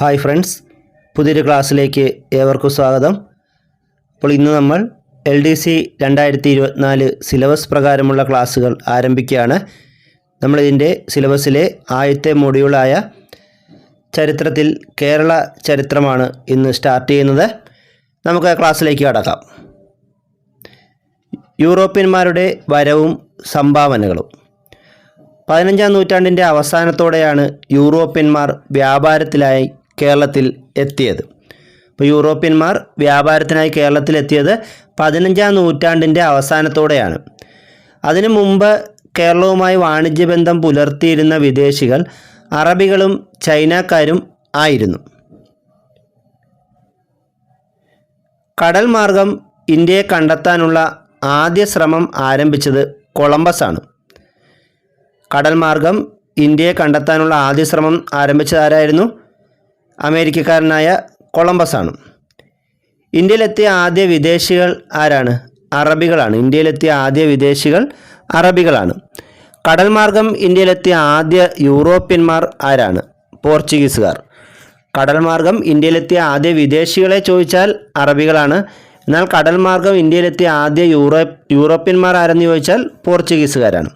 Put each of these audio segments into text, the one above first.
Hi friends പുതിയൊരു ക്ലാസ്സിലേക്ക് ഏവർക്കും സ്വാഗതം. അപ്പോൾ ഇന്ന് നമ്മൾ എൽ ഡി സി രണ്ടായിരത്തി ഇരുപത്തിനാല് സിലബസ് പ്രകാരമുള്ള ക്ലാസ്സുകൾ ആരംഭിക്കുകയാണ്. നമ്മളിതിന്റെ സിലബസിലെ ആദ്യത്തെ മൊഡ്യൂളായ ചരിത്രത്തിൽ കേരള ചരിത്രമാണ് ഇന്ന് സ്റ്റാർട്ട് ചെയ്യുന്നത്. നമുക്ക് ക്ലാസ്സിലേക്ക് കടക്കാം. യൂറോപ്യന്മാരുടെ വരവും സംഭാവനകളും. പതിനഞ്ചാം നൂറ്റാണ്ടിന്റെ അവസാനത്തോടെയാണ് യൂറോപ്യന്മാർ വ്യാപാരത്തിലായി കേരളത്തിൽ എത്തിയത്. അപ്പോൾ യൂറോപ്യന്മാർ വ്യാപാരത്തിനായി കേരളത്തിൽ എത്തിയത് പതിനഞ്ചാം നൂറ്റാണ്ടിന്റെ അവസാനത്തോടെയാണ്. അതിനു മുമ്പ് കേരളവുമായി വാണിജ്യബന്ധം പുലർത്തിയിരുന്ന വിദേശികൾ അറബികളും ചൈനക്കാരും ആയിരുന്നു. കടൽ മാർഗം ഇന്ത്യയെ കണ്ടെത്താനുള്ള ആദ്യ ശ്രമം ആരംഭിച്ചത് കൊളംബസ് ആണ്. കടൽ മാർഗം ഇന്ത്യയെ കണ്ടെത്താനുള്ള ആദ്യ ശ്രമം ആരംഭിച്ചത് ആരായിരുന്നു? അമേരിക്കക്കാരനായ കൊളംബസാണ്. ഇന്ത്യയിലെത്തിയ ആദ്യ വിദേശികൾ ആരാണ്? അറബികളാണ്. ഇന്ത്യയിലെത്തിയ ആദ്യ വിദേശികൾ അറബികളാണ്. കടൽ മാർഗം ഇന്ത്യയിലെത്തിയ ആദ്യ യൂറോപ്യന്മാർ ആരാണ്? പോർച്ചുഗീസുകാർ. കടൽ മാർഗം ഇന്ത്യയിലെത്തിയ ആദ്യ വിദേശികളെ ചോദിച്ചാൽ അറബികളാണ്. എന്നാൽ കടൽ മാർഗം ഇന്ത്യയിലെത്തിയ ആദ്യ യൂറോ യൂറോപ്യന്മാർ ആരെന്ന് ചോദിച്ചാൽ പോർച്ചുഗീസുകാരാണ്.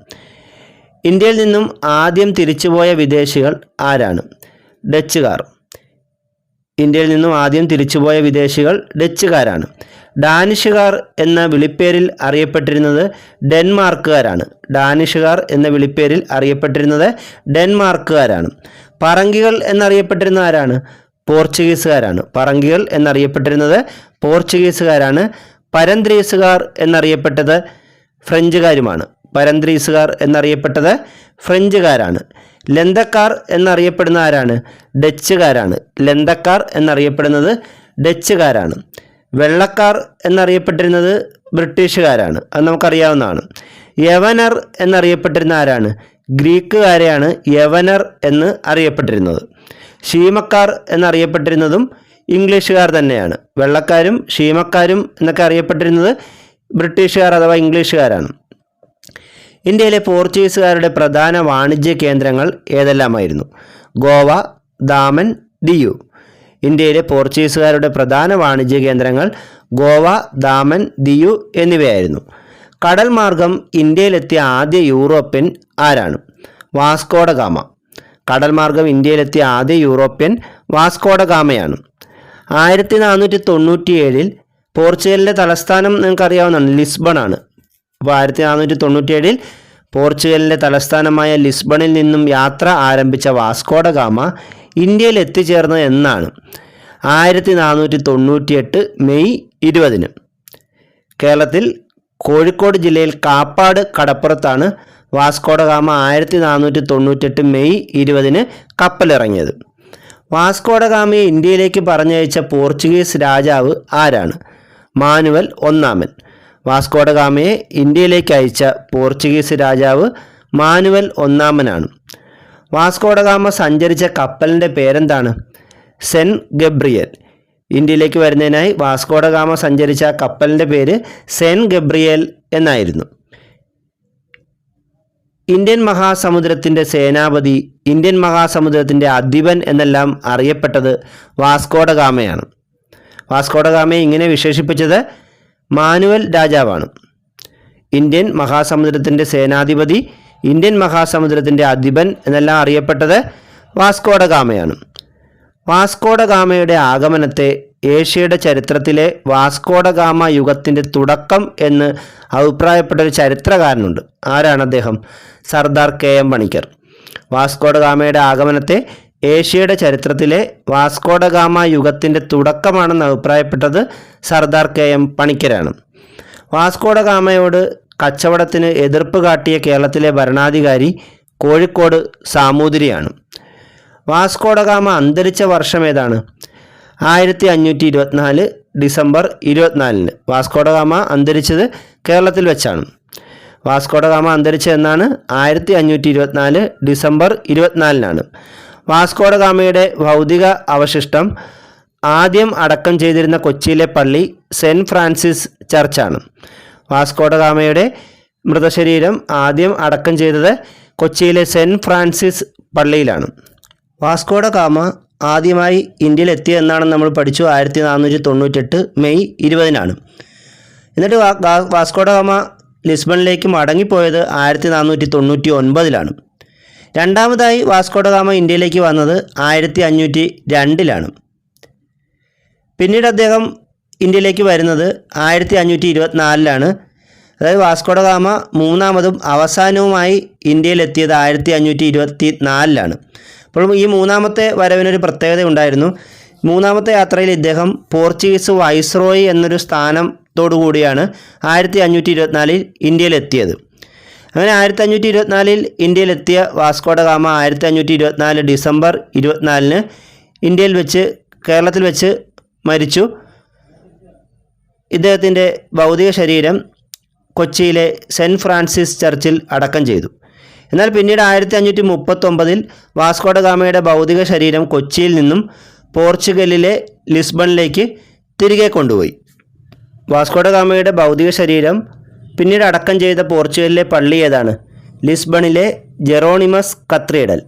ഇന്ത്യയിൽ നിന്നും ആദ്യം തിരിച്ചുപോയ വിദേശികൾ ആരാണ്? ഡച്ചുകാർ. ഇന്ത്യയിൽ നിന്നും ആദ്യം തിരിച്ചുപോയ വിദേശികൾ ഡച്ചുകാരാണ്. ഡാനിഷുകാർ എന്ന വിളിപ്പേരിൽ അറിയപ്പെട്ടിരുന്നത് ഡെൻമാർക്കുകാരാണ്. ഡാനിഷുകാർ എന്ന വിളിപ്പേരിൽ അറിയപ്പെട്ടിരുന്നത് ഡെൻമാർക്കുകാരാണ്. പറങ്കികൾ എന്നറിയപ്പെട്ടിരുന്ന ആരാണ്? പോർച്ചുഗീസുകാരാണ്. പറങ്കികൾ എന്നറിയപ്പെട്ടിരുന്നത് പോർച്ചുഗീസുകാരാണ്. പരന്ത്രീസുകാർ എന്നറിയപ്പെട്ടത് ഫ്രഞ്ചുകാരുമാണ്. പരന്ത്രീസുകാർ എന്നറിയപ്പെട്ടത് ഫ്രഞ്ചുകാരാണ്. ലന്തക്കാർ എന്നറിയപ്പെടുന്ന ആരാണ്? ഡച്ചുകാരാണ്. ലന്തക്കാർ എന്നറിയപ്പെടുന്നത് ഡച്ചുകാരാണ്. വെള്ളക്കാർ എന്നറിയപ്പെട്ടിരുന്നത് ബ്രിട്ടീഷുകാരാണ്. അത് നമുക്കറിയാവുന്നതാണ്. യവനർ എന്നറിയപ്പെട്ടിരുന്ന ആരാണ്? ഗ്രീക്കുകാരെയാണ് യവനർ എന്ന് അറിയപ്പെട്ടിരുന്നത്. ഷീമക്കാർ എന്നറിയപ്പെട്ടിരുന്നതും ഇംഗ്ലീഷുകാർ തന്നെയാണ്. വെള്ളക്കാരും ഷീമക്കാരും എന്നൊക്കെ അറിയപ്പെട്ടിരുന്നത് ബ്രിട്ടീഷുകാർ അഥവാ ഇംഗ്ലീഷുകാരാണ്. ഇന്ത്യയിലെ പോർച്ചുഗീസുകാരുടെ പ്രധാന വാണിജ്യ കേന്ദ്രങ്ങൾ ഏതെല്ലാമായിരുന്നു? ഗോവ ദാമൻ ദിയു ഇന്ത്യയിലെ പോർച്ചുഗീസുകാരുടെ പ്രധാന വാണിജ്യ കേന്ദ്രങ്ങൾ ഗോവ ദാമൻ ദിയു എന്നിവയായിരുന്നു. കടൽ മാർഗം ഇന്ത്യയിലെത്തിയ ആദ്യ യൂറോപ്യൻ ആരാണ്? Vasco da Gama. കടൽ മാർഗം ഇന്ത്യയിലെത്തിയ ആദ്യ യൂറോപ്യൻ വാസ്കോഡ ഗാമയാണ്. ആയിരത്തി നാനൂറ്റി തൊണ്ണൂറ്റിയേഴിൽ പോർച്ചുഗലിന്റെ തലസ്ഥാനം നിങ്ങൾക്കറിയാവുന്നതാണ് ലിസ്ബൺ ആണ് അപ്പോൾ ആയിരത്തി നാനൂറ്റി തൊണ്ണൂറ്റിയേഴിൽ പോർച്ചുഗലിന്റെ തലസ്ഥാനമായ ലിസ്ബണിൽ നിന്നും യാത്ര ആരംഭിച്ച വാസ്കോഡ ഗാമ ഇന്ത്യയിൽ എത്തിച്ചേർന്നത് എന്നാണ് ആയിരത്തി നാനൂറ്റി തൊണ്ണൂറ്റിയെട്ട് മെയ് ഇരുപതിന്. കേരളത്തിൽ കോഴിക്കോട് ജില്ലയിൽ കാപ്പാട് കടപ്പുറത്താണ് വാസ്കോഡ ഗാമ ആയിരത്തി നാനൂറ്റി തൊണ്ണൂറ്റെട്ട് മെയ് ഇരുപതിന് കപ്പലിറങ്ങിയത്. വാസ്കോഡ ഗാമയെ ഇന്ത്യയിലേക്ക് പറഞ്ഞയച്ച പോർച്ചുഗീസ് രാജാവ് ആരാണ്? മാനുവൽ ഒന്നാമൻ. വാസ്കോഡ ഗാമയെ ഇന്ത്യയിലേക്ക് അയച്ച പോർച്ചുഗീസ് രാജാവ് മാനുവൽ ഒന്നാമനാണ്. വാസ്കോഡഗാമ സഞ്ചരിച്ച കപ്പലിന്റെ പേരെന്താണ്? San Gabriel. ഇന്ത്യയിലേക്ക് വരുന്നതിനായി വാസ്കോഡഗാമ സഞ്ചരിച്ച കപ്പലിന്റെ പേര് സെൻ ഗബ്രിയൽ എന്നായിരുന്നു. ഇന്ത്യൻ മഹാസമുദ്രത്തിന്റെ സേനാപതി ഇന്ത്യൻ മഹാസമുദ്രത്തിന്റെ അധിപൻ എന്നെല്ലാം അറിയപ്പെട്ടത് വാസ്കോഡഗാമയാണ് വാസ്കോഡഗാമയെ വാസ്കോഡ ഗാമയെ ഇങ്ങനെ വിശേഷിപ്പിച്ചത് മാനുവൽ രാജാവാണ്. ഇന്ത്യൻ മഹാസമുദ്രത്തിന്റെ സേനാധിപതി ഇന്ത്യൻ മഹാസമുദ്രത്തിന്റെ അധിപൻ എന്നെല്ലാം അറിയപ്പെട്ടത് വാസ്കോഡ ഗാമയാണ്. വാസ്കോഡ ഗാമയുടെ ആഗമനത്തെ ഏഷ്യയുടെ ചരിത്രത്തിലെ വാസ്കോഡ ഗാമ യുഗത്തിന്റെ തുടക്കം എന്ന് അഭിപ്രായപ്പെട്ട ഒരു ചരിത്രകാരനുണ്ട്. ആരാണ് അദ്ദേഹം? Sardar K M Panikkar Vasco da ഗാമയുടെ ആഗമനത്തെ ഏഷ്യയുടെ ചരിത്രത്തിലെ വാസ്കോഡഗാമ യുഗത്തിന്റെ തുടക്കമാണെന്ന് അഭിപ്രായപ്പെട്ടത് സർദാർ കെ എം പണിക്കരാണ്. വാസ്കോഡഗാമയോട് കച്ചവടത്തിന് എതിർപ്പ് കാട്ടിയ കേരളത്തിലെ ഭരണാധികാരി കോഴിക്കോട് സാമൂതിരിയാണ്. വാസ്കോഡഗാമ അന്തരിച്ച വർഷം ഏതാണ്? ആയിരത്തി അഞ്ഞൂറ്റി ഇരുപത്തിനാല് ഡിസംബർ ഇരുപത്തിനാലിന് വാസ്കോഡഗാമ അന്തരിച്ചത് കേരളത്തിൽ വെച്ചാണ്. വാസ്കോഡഗാമ അന്തരിച്ചതെന്നാണ് ആയിരത്തി അഞ്ഞൂറ്റി ഇരുപത്തിനാല് ഡിസംബർ ഇരുപത്തിനാലിനാണ്. വാസ്കോഡ ഗാമയുടെ ഭൗതിക അവശിഷ്ടം ആദ്യം അടക്കം ചെയ്തിരുന്ന കൊച്ചിയിലെ പള്ളി സെന്റ് ഫ്രാൻസിസ് ചർച്ചാണ്. വാസ്കോഡഗാമയുടെ മൃതശരീരം ആദ്യം അടക്കം ചെയ്തത് കൊച്ചിയിലെ സെന്റ് ഫ്രാൻസിസ് പള്ളിയിലാണ്. വാസ്കോഡഗാമ ആദ്യമായി ഇന്ത്യയിൽ എന്നാണ് നമ്മൾ പഠിച്ചു ആയിരത്തി നാനൂറ്റി തൊണ്ണൂറ്റെട്ട് മെയ് ഇരുപതിനാണ്. എന്നിട്ട് വാ- വാ- വാസ്കോഡ ഗാമ ലിസ്ബണിലേക്ക് മടങ്ങിപ്പോയത് ആയിരത്തി നാനൂറ്റി തൊണ്ണൂറ്റി ഒൻപതിലാണ് രണ്ടാമതായി വാസ്കോഡഗാമ ഇന്ത്യയിലേക്ക് വന്നത് ആയിരത്തി അഞ്ഞൂറ്റി രണ്ടിലാണ് പിന്നീട് അദ്ദേഹം ഇന്ത്യയിലേക്ക് വരുന്നത് ആയിരത്തി അഞ്ഞൂറ്റി ഇരുപത്തിനാലിലാണ് അതായത് വാസ്കോഡഗാമ മൂന്നാമതും അവസാനവുമായി ഇന്ത്യയിലെത്തിയത് ആയിരത്തി അഞ്ഞൂറ്റി ഇരുപത്തി നാലിലാണ് അപ്പോൾ ഈ മൂന്നാമത്തെ വരവിനൊരു പ്രത്യേകത ഉണ്ടായിരുന്നു മൂന്നാമത്തെ യാത്രയിൽ ഇദ്ദേഹം പോർച്ചുഗീസ് വൈസ്രോയി എന്നൊരു സ്ഥാനത്തോടുകൂടിയാണ് ആയിരത്തി അഞ്ഞൂറ്റി ഇരുപത്തിനാലിൽ ഇന്ത്യയിലെത്തിയത്. അങ്ങനെ ആയിരത്തി അഞ്ഞൂറ്റി ഇരുപത്തിനാലിൽ ഇന്ത്യയിലെത്തിയ വാസ്കോഡ ഗാമ ആയിരത്തി അഞ്ഞൂറ്റി ഇരുപത്തിനാല് ഡിസംബർ ഇരുപത്തിനാലിന് ഇന്ത്യയിൽ വെച്ച് കേരളത്തിൽ വെച്ച് മരിച്ചു. ഇദ്ദേഹത്തിന്റെ ഭൗതിക ശരീരം കൊച്ചിയിലെ സെന്റ് ഫ്രാൻസിസ് ചർച്ചിൽ അടക്കം ചെയ്തു. എന്നാൽ പിന്നീട് ആയിരത്തി അഞ്ഞൂറ്റി മുപ്പത്തൊമ്പതിൽ വാസ്കോഡ ഗാമയുടെ ഭൗതിക ശരീരം കൊച്ചിയിൽ നിന്നും പോർച്ചുഗലിലെ ലിസ്ബണിലേക്ക് തിരികെ കൊണ്ടുപോയി. വാസ്കോഡ ഗാമയുടെ ഭൗതിക ശരീരം പിന്നീട് അടക്കം ചെയ്ത പോർച്ചുഗലിലെ പള്ളി ഏതാണ്? ലിസ്ബണിലെ ജെറോണിമസ് കത്രീഡൽ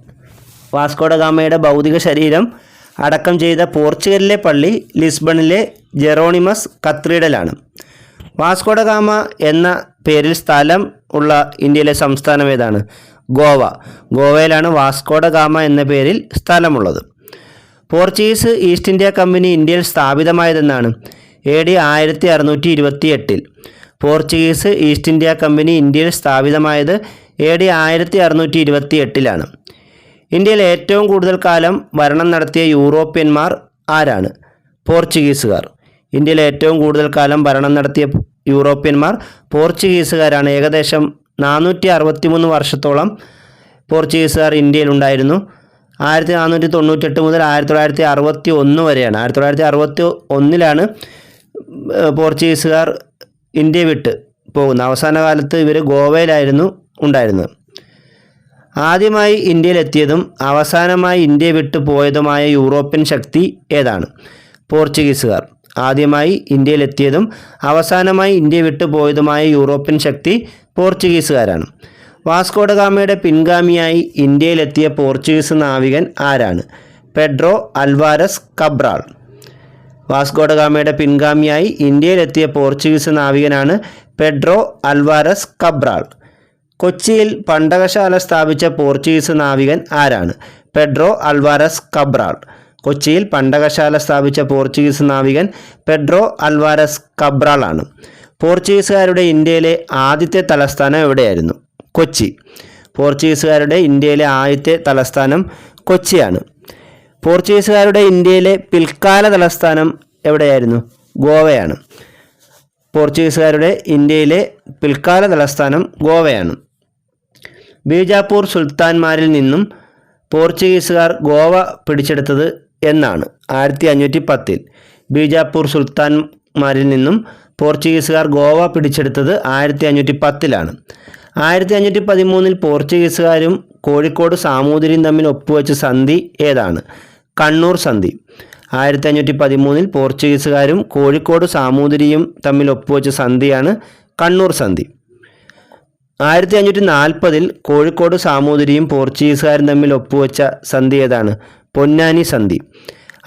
വാസ്കോഡഗാമയുടെ ഭൗതിക ശരീരം അടക്കം ചെയ്ത പോർച്ചുഗലിലെ പള്ളി ലിസ്ബണിലെ ജെറോണിമസ് കത്രീഡലാണ് വാസ്കോഡഗാമ എന്ന പേരിൽ സ്ഥലം ഉള്ള ഇന്ത്യയിലെ സംസ്ഥാനം ഏതാണ്? ഗോവ. ഗോവയിലാണ് വാസ്കോഡഗാമ എന്ന പേരിൽ സ്ഥലമുള്ളത്. പോർച്ചുഗീസ് ഈസ്റ്റ് ഇന്ത്യ കമ്പനി ഇന്ത്യയിൽ സ്ഥാപിതമായതെന്നാണ്. എ ഡി ആയിരത്തി അറുന്നൂറ്റി ഇരുപത്തി എട്ടിൽ പോർച്ചുഗീസ് ഈസ്റ്റ് ഇന്ത്യ കമ്പനി ഇന്ത്യയിൽ സ്ഥാപിതമായത് എ ഡി ആയിരത്തി അറുന്നൂറ്റി ഇരുപത്തി എട്ടിലാണ് ഇന്ത്യയിൽ ഏറ്റവും കൂടുതൽ കാലം ഭരണം നടത്തിയ യൂറോപ്യന്മാർ ആരാണ്? പോർച്ചുഗീസുകാർ. ഇന്ത്യയിൽ ഏറ്റവും കൂടുതൽ കാലം ഭരണം നടത്തിയ യൂറോപ്യന്മാർ പോർച്ചുഗീസുകാരാണ്. ഏകദേശം നാനൂറ്റി അറുപത്തി മൂന്ന് വർഷത്തോളം പോർച്ചുഗീസുകാർ ഇന്ത്യയിലുണ്ടായിരുന്നു ആയിരത്തി നാനൂറ്റി തൊണ്ണൂറ്റെട്ട് മുതൽ ആയിരത്തി തൊള്ളായിരത്തി അറുപത്തി ഒന്ന് വരെയാണ്. ആയിരത്തി തൊള്ളായിരത്തി അറുപത്തി ഒന്നിലാണ് പോർച്ചുഗീസുകാർ ഇന്ത്യ വിട്ട് പോകുന്ന. അവസാന കാലത്ത് ഇവർ ഗോവയിലായിരുന്നു ഉണ്ടായിരുന്നത്. ആദ്യമായി ഇന്ത്യയിലെത്തിയതും അവസാനമായി ഇന്ത്യ വിട്ടു പോയതുമായ യൂറോപ്യൻ ശക്തി ഏതാണ്? പോർച്ചുഗീസുകാർ. ആദ്യമായി ഇന്ത്യയിലെത്തിയതും അവസാനമായി ഇന്ത്യ വിട്ടു പോയതുമായ യൂറോപ്യൻ ശക്തി പോർച്ചുഗീസുകാരാണ്. വാസ്കോഡഗാമയുടെ പിൻഗാമിയായി ഇന്ത്യയിലെത്തിയ പോർച്ചുഗീസ് നാവികൻ ആരാണ്? Pedro Alvares Cabral. Vasco da ഗാമയുടെ പിൻഗാമിയായി ഇന്ത്യയിലെത്തിയ പോർച്ചുഗീസ് നാവികനാണ് പെഡ്രോ അൽവാരസ് കബ്രാൾ. കൊച്ചിയിൽ പണ്ടകശാല സ്ഥാപിച്ച പോർച്ചുഗീസ് നാവികൻ ആരാണ്? Pedro Alvares Cabral. കൊച്ചിയിൽ പണ്ടകശാല സ്ഥാപിച്ച പോർച്ചുഗീസ് നാവികൻ പെഡ്രോ അൽവാരസ് കബ്രാൾ ആണ്. പോർച്ചുഗീസുകാരുടെ ഇന്ത്യയിലെ ആദ്യത്തെ തലസ്ഥാനം എവിടെയായിരുന്നു? കൊച്ചി. പോർച്ചുഗീസുകാരുടെ ഇന്ത്യയിലെ ആദ്യത്തെ തലസ്ഥാനം കൊച്ചിയാണ്. പോർച്ചുഗീസുകാരുടെ ഇന്ത്യയിലെ പിൽക്കാല തലസ്ഥാനം എവിടെയായിരുന്നു? ഗോവയാണ്. പോർച്ചുഗീസുകാരുടെ ഇന്ത്യയിലെ പിൽക്കാല തലസ്ഥാനം ഗോവയാണ്. ബീജാപ്പൂർ സുൽത്താൻമാരിൽ നിന്നും പോർച്ചുഗീസുകാർ ഗോവ പിടിച്ചെടുത്തത് എന്നാണ് ആയിരത്തി അഞ്ഞൂറ്റി പത്തിൽ ബീജാപ്പൂർ സുൽത്താൻമാരിൽ നിന്നും പോർച്ചുഗീസുകാർ ഗോവ പിടിച്ചെടുത്തത് ആയിരത്തി അഞ്ഞൂറ്റി പത്തിലാണ് ആയിരത്തി അഞ്ഞൂറ്റി പതിമൂന്നിൽ പോർച്ചുഗീസുകാരും കോഴിക്കോട് സാമൂതിരിയും തമ്മിൽ ഒപ്പുവെച്ച സന്ധി ഏതാണ്? കണ്ണൂർ സന്ധി. ആയിരത്തി അഞ്ഞൂറ്റി പതിമൂന്നിൽ പോർച്ചുഗീസുകാരും കോഴിക്കോട് സാമൂതിരിയും തമ്മിൽ ഒപ്പുവെച്ച സന്ധിയാണ് കണ്ണൂർ സന്ധി. ആയിരത്തി അഞ്ഞൂറ്റി നാൽപ്പതിൽ കോഴിക്കോട് സാമൂതിരിയും പോർച്ചുഗീസുകാരും തമ്മിൽ ഒപ്പുവെച്ച സന്ധി ഏതാണ്? പൊന്നാനി സന്ധി.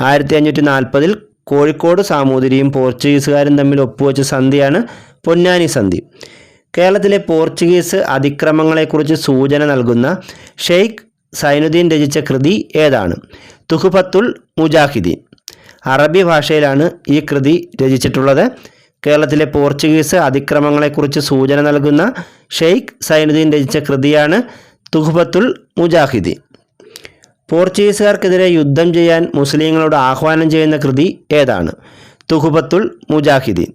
ആയിരത്തി അഞ്ഞൂറ്റി നാൽപ്പതിൽ കോഴിക്കോട് സാമൂതിരിയും പോർച്ചുഗീസുകാരും തമ്മിൽ ഒപ്പുവെച്ച സന്ധിയാണ് പൊന്നാനി സന്ധി. കേരളത്തിലെ പോർച്ചുഗീസ് അതിക്രമങ്ങളെക്കുറിച്ച് സൂചന നൽകുന്ന ഷെയ്ഖ് സൈനുദ്ദീൻ രചിച്ച കൃതി ഏതാണ്? തുഹുഫത്തുൽ മുജാഹിദീൻ. അറബി ഭാഷയിലാണ് ഈ കൃതി രചിച്ചിട്ടുള്ളത്. കേരളത്തിലെ പോർച്ചുഗീസ് അതിക്രമങ്ങളെക്കുറിച്ച് സൂചന നൽകുന്ന ഷെയ്ഖ് സൈനുദ്ദീൻ രചിച്ച കൃതിയാണ് തുഹുഫത്തുൽ മുജാഹിദീൻ. പോർച്ചുഗീസുകാർക്കെതിരെ യുദ്ധം ചെയ്യാൻ മുസ്ലിങ്ങളോട് ആഹ്വാനം ചെയ്യുന്ന കൃതി ഏതാണ്? തുഹുബത്തുൽ മുജാഹിദീൻ.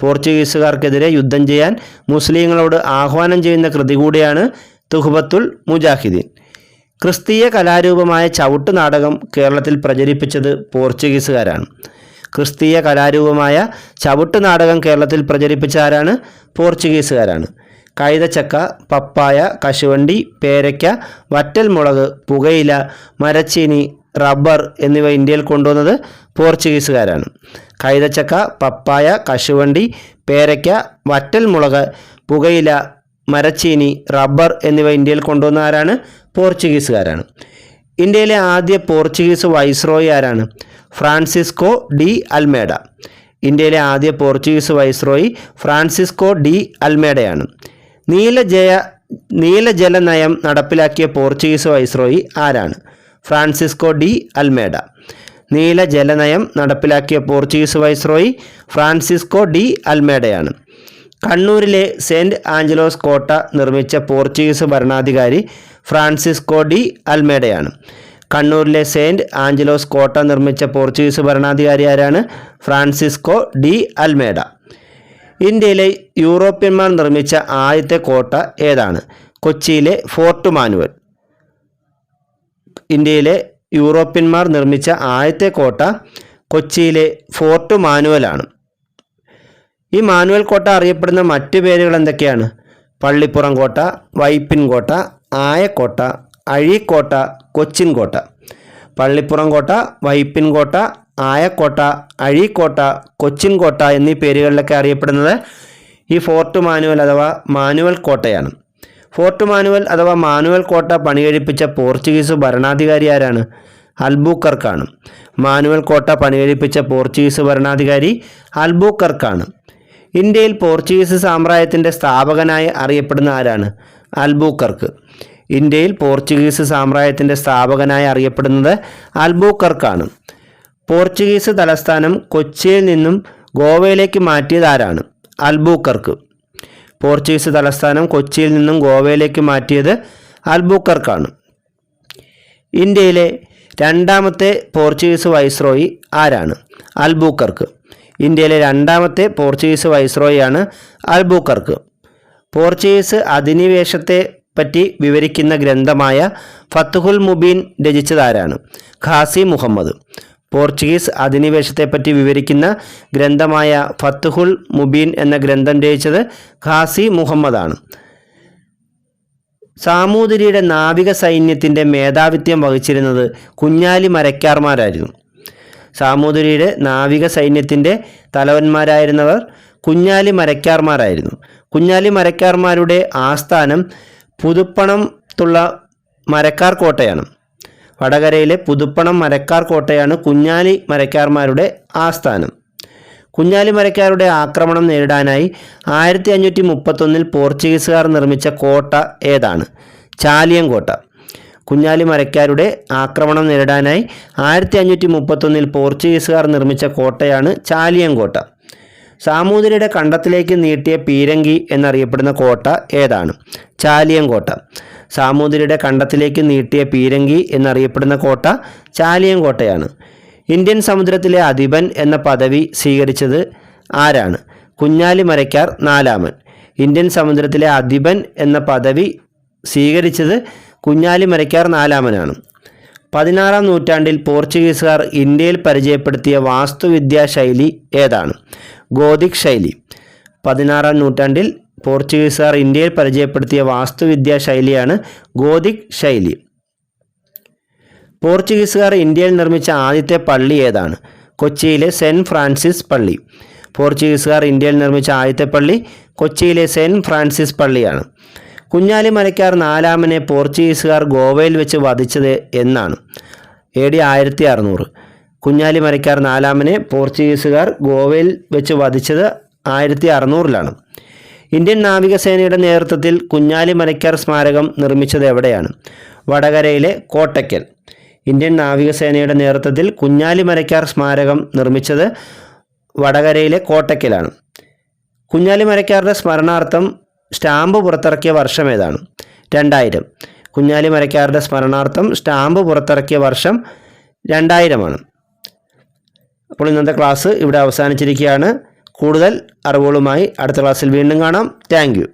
പോർച്ചുഗീസുകാർക്കെതിരെ യുദ്ധം ചെയ്യാൻ മുസ്ലിങ്ങളോട് ആഹ്വാനം ചെയ്യുന്ന കൃതി കൂടിയാണ് തുഹുബത്തുൽ മുജാഹിദീൻ. ക്രിസ്തീയ കലാരൂപമായ ചവിട്ട് നാടകം കേരളത്തിൽ പ്രചരിപ്പിച്ചത് പോർച്ചുഗീസുകാരാണ്. ക്രിസ്തീയ കലാരൂപമായ ചവിട്ട് നാടകം കേരളത്തിൽ പ്രചരിപ്പിച്ച ആരാണ്? പോർച്ചുഗീസുകാരാണ്. കൈതച്ചക്ക പപ്പായ കശുവണ്ടി പേരയ്ക്ക വറ്റൽ മുളക് പുകയില മരച്ചീനി റബ്ബർ എന്നിവ ഇന്ത്യയിൽ കൊണ്ടുവന്നത് പോർച്ചുഗീസുകാരാണ്. കൈതച്ചക്ക പപ്പായ കശുവണ്ടി പേരയ്ക്ക വറ്റൽ മുളക് പുകയില മരച്ചീനി റബ്ബർ എന്നിവ ഇന്ത്യയിൽ കൊണ്ടുവന്ന ആരാണ്? പോർച്ചുഗീസുകാരാണ്. ഇന്ത്യയിലെ ആദ്യ പോർച്ചുഗീസ് വൈസ്രോയി ആരാണ്? Francisco de Almeida. ഇന്ത്യയിലെ ആദ്യ പോർച്ചുഗീസ് വൈസ്രോയി ഫ്രാൻസിസ്കോ ഡി അൽമേഡയാണ്. നീലജയ നീലജല നയം നടപ്പിലാക്കിയ പോർച്ചുഗീസ് വൈസ്രോയി ആരാണ്? Francisco de Almeida. നീലജല നയം നടപ്പിലാക്കിയ പോർച്ചുഗീസ് വൈസ്രോയി ഫ്രാൻസിസ്കോ ഡി അൽമേഡയാണ്. കണ്ണൂരിലെ സെന്റ് ആഞ്ചലോസ് കോട്ട നിർമ്മിച്ച പോർച്ചുഗീസ് ഭരണാധികാരി ഫ്രാൻസിസ്കോ ഡി അൽമേഡയാണ്. കണ്ണൂരിലെ സെന്റ് ആഞ്ചലോസ് കോട്ട നിർമ്മിച്ച പോർച്ചുഗീസ് ഭരണാധികാരി ആരാണ്? Francisco de Almeida. ഇന്ത്യയിലെ യൂറോപ്യന്മാർ നിർമ്മിച്ച ആദ്യത്തെ കോട്ട ഏതാണ്? കൊച്ചിയിലെ ഫോർട്ട് മാനുവൽ. ഇന്ത്യയിലെ യൂറോപ്യന്മാർ നിർമ്മിച്ച ആദ്യത്തെ കോട്ട കൊച്ചിയിലെ ഫോർട്ട് മാനുവലാണ്. ഈ മാനുവൽ കോട്ട അറിയപ്പെടുന്ന മറ്റു പേരുകൾ എന്തൊക്കെയാണ്? പള്ളിപ്പുറം കോട്ട വൈപ്പിൻ കോട്ട ആയക്കോട്ട അഴീക്കോട്ട കൊച്ചിൻ കോട്ട. പള്ളിപ്പുറം കോട്ട വൈപ്പിൻ കോട്ട ആയക്കോട്ട അഴീക്കോട്ട കൊച്ചിൻ കോട്ട എന്നീ പേരുകളിലൊക്കെ അറിയപ്പെടുന്നത് ഈ ഫോർട്ട് മാനുവൽ അഥവാ മാനുവൽ കോട്ടയാണ്. ഫോർട്ട് മാനുവൽ അഥവാ മാനുവൽ കോട്ട പണികഴിപ്പിച്ച പോർച്ചുഗീസ് ഭരണാധികാരി ആരാണ്? അൽബൂക്കർക്കാണ്. മാനുവൽ കോട്ട പണികഴിപ്പിച്ച പോർച്ചുഗീസ് ഭരണാധികാരി അൽബൂക്കർക്കാണ്. ഇന്ത്യയിൽ പോർച്ചുഗീസ് സാമ്രാജ്യത്തിന്റെ സ്ഥാപകനായി അറിയപ്പെടുന്ന ആരാണ്? അൽബൂക്കർക്ക്. ഇന്ത്യയിൽ പോർച്ചുഗീസ് സാമ്രാജ്യത്തിന്റെ സ്ഥാപകനായി അറിയപ്പെടുന്നത് അൽബൂക്കർക്കാണ്. പോർച്ചുഗീസ് തലസ്ഥാനം കൊച്ചിയിൽ നിന്നും ഗോവയിലേക്ക് മാറ്റിയത് ആരാണ്? അൽബൂക്കർക്ക്. പോർച്ചുഗീസ് തലസ്ഥാനം കൊച്ചിയിൽ നിന്നും ഗോവയിലേക്ക് മാറ്റിയത് അൽബൂക്കർക്കാണ്. ഇന്ത്യയിലെ രണ്ടാമത്തെ പോർച്ചുഗീസ് വൈസ്രോയി ആരാണ്? അൽബൂക്കർക്ക്. ഇന്ത്യയിലെ രണ്ടാമത്തെ പോർച്ചുഗീസ് വൈസ്രോയിയാണ് അൽബൂക്കർക്ക്. പോർച്ചുഗീസ് അധിനിവേശത്തെ പറ്റി വിവരിക്കുന്ന ഗ്രന്ഥമായ ഫത്തുഹുൽ മുബീൻ രചിച്ചതാരാണ്? ഖാസി മുഹമ്മദ്. പോർച്ചുഗീസ് അധിനിവേശത്തെപ്പറ്റി വിവരിക്കുന്ന ഗ്രന്ഥമായ ഫത്തുഹുൽ മുബീൻ എന്ന ഗ്രന്ഥം രചിച്ചത് ഖാസി മുഹമ്മദാണ്. സാമൂതിരിയുടെ നാവിക സൈന്യത്തിന്റെ മേധാവിത്വം വഹിച്ചിരുന്നത് കുഞ്ഞാലി മരക്കാർമാരായിരുന്നു സാമൂതിരിയുടെ നാവിക സൈന്യത്തിന്റെ തലവന്മാരായിരുന്നവർ കുഞ്ഞാലി മരക്കാർമാരായിരുന്നു. കുഞ്ഞാലി മരക്കാർമാരുടെ ആസ്ഥാനം പുതുപ്പണം പുതുപ്പണത്തുള്ള മരക്കാർ കോട്ടയാണ്. വടകരയിലെ പുതുപ്പണം മരക്കാർ കോട്ടയാണ് കുഞ്ഞാലി മരക്കാർമാരുടെ ആസ്ഥാനം. കുഞ്ഞാലി മരക്കാരുടെ ആക്രമണം നേരിടാനായി ആയിരത്തി അഞ്ഞൂറ്റി മുപ്പത്തൊന്നിൽ പോർച്ചുഗീസുകാർ നിർമ്മിച്ച കോട്ട ഏതാണ്? ചാലിയം കോട്ട കുഞ്ഞാലി മരക്കാരുടെ ആക്രമണം നേരിടാനായി ആയിരത്തി അഞ്ഞൂറ്റി മുപ്പത്തൊന്നിൽ പോർച്ചുഗീസുകാർ നിർമ്മിച്ച കോട്ടയാണ് ചാലിയം കോട്ട സാമൂതിരിയുടെ കണ്ടത്തിലേക്ക് നീട്ടിയ പീരങ്കി എന്നറിയപ്പെടുന്ന കോട്ട ഏതാണ്? ചാലിയം കോട്ട സാമൂതിരിയുടെ കണ്ടത്തിലേക്ക് നീട്ടിയ പീരങ്കി എന്നറിയപ്പെടുന്ന കോട്ട ചാലിയം കോട്ടയാണ് ഇന്ത്യൻ സമുദ്രത്തിലെ അധിപൻ എന്ന പദവി സ്വീകരിച്ചത് ആരാണ്? കുഞ്ഞാലി മരക്കാർ നാലാമൻ. ഇന്ത്യൻ സമുദ്രത്തിലെ അധിപൻ എന്ന പദവി സ്വീകരിച്ചത് കുഞ്ഞാലി മരക്കാർ നാലാമനാണ്. പതിനാറാം നൂറ്റാണ്ടിൽ പോർച്ചുഗീസുകാർ ഇന്ത്യയിൽ പരിചയപ്പെടുത്തിയ വാസ്തുവിദ്യാ ശൈലി ഏതാണ്? ഗോതിക് ശൈലി. പതിനാറാം നൂറ്റാണ്ടിൽ പോർച്ചുഗീസുകാർ ഇന്ത്യയിൽ പരിചയപ്പെടുത്തിയ വാസ്തുവിദ്യാ ശൈലിയാണ് ഗോതിക് ശൈലി. പോർച്ചുഗീസുകാർ ഇന്ത്യയിൽ നിർമ്മിച്ച ആദ്യത്തെ പള്ളി ഏതാണ്? കൊച്ചിയിലെ സെന്റ് ഫ്രാൻസിസ് പള്ളി. പോർച്ചുഗീസുകാർ ഇന്ത്യയിൽ നിർമ്മിച്ച ആദ്യത്തെ പള്ളി കൊച്ചിയിലെ സെന്റ് ഫ്രാൻസിസ് പള്ളിയാണ്. കുഞ്ഞാലി മലയ്ക്കാർ നാലാമനെ പോർച്ചുഗീസുകാർ ഗോവയിൽ വെച്ച് വധിച്ചത് എന്നാണ്. എ ഡി ആയിരത്തി അറുന്നൂറ് കുഞ്ഞാലി മലയ്ക്കാർ നാലാമനെ പോർച്ചുഗീസുകാർ ഗോവയിൽ വെച്ച് വധിച്ചത് ആയിരത്തി അറുന്നൂറിലാണ് ഇന്ത്യൻ നാവികസേനയുടെ നേതൃത്വത്തിൽ കുഞ്ഞാലി മലയ്ക്കാർ സ്മാരകം നിർമ്മിച്ചത് എവിടെയാണ്? വടകരയിലെ കോട്ടയ്ക്കൽ. ഇന്ത്യൻ നാവികസേനയുടെ നേതൃത്വത്തിൽ കുഞ്ഞാലി മലയ്ക്കാർ സ്മാരകം നിർമ്മിച്ചത് വടകരയിലെ കോട്ടയ്ക്കലാണ്. കുഞ്ഞാലി മരക്കാരുടെ സ്മരണാർത്ഥം സ്റ്റാമ്പ് പുറത്തിറക്കിയ വർഷം ഏതാണ്? രണ്ടായിരം. കുഞ്ഞാലി മരക്കാരുടെ സ്മരണാർത്ഥം സ്റ്റാമ്പ് പുറത്തിറക്കിയ വർഷം രണ്ടായിരമാണ്. അപ്പോൾ ഇന്നത്തെ ക്ലാസ് ഇവിടെ അവസാനിച്ചിരിക്കുകയാണ്. കൂടുതൽ അറിവുകളുമായി അടുത്ത ക്ലാസ്സിൽ വീണ്ടും കാണാം. താങ്ക്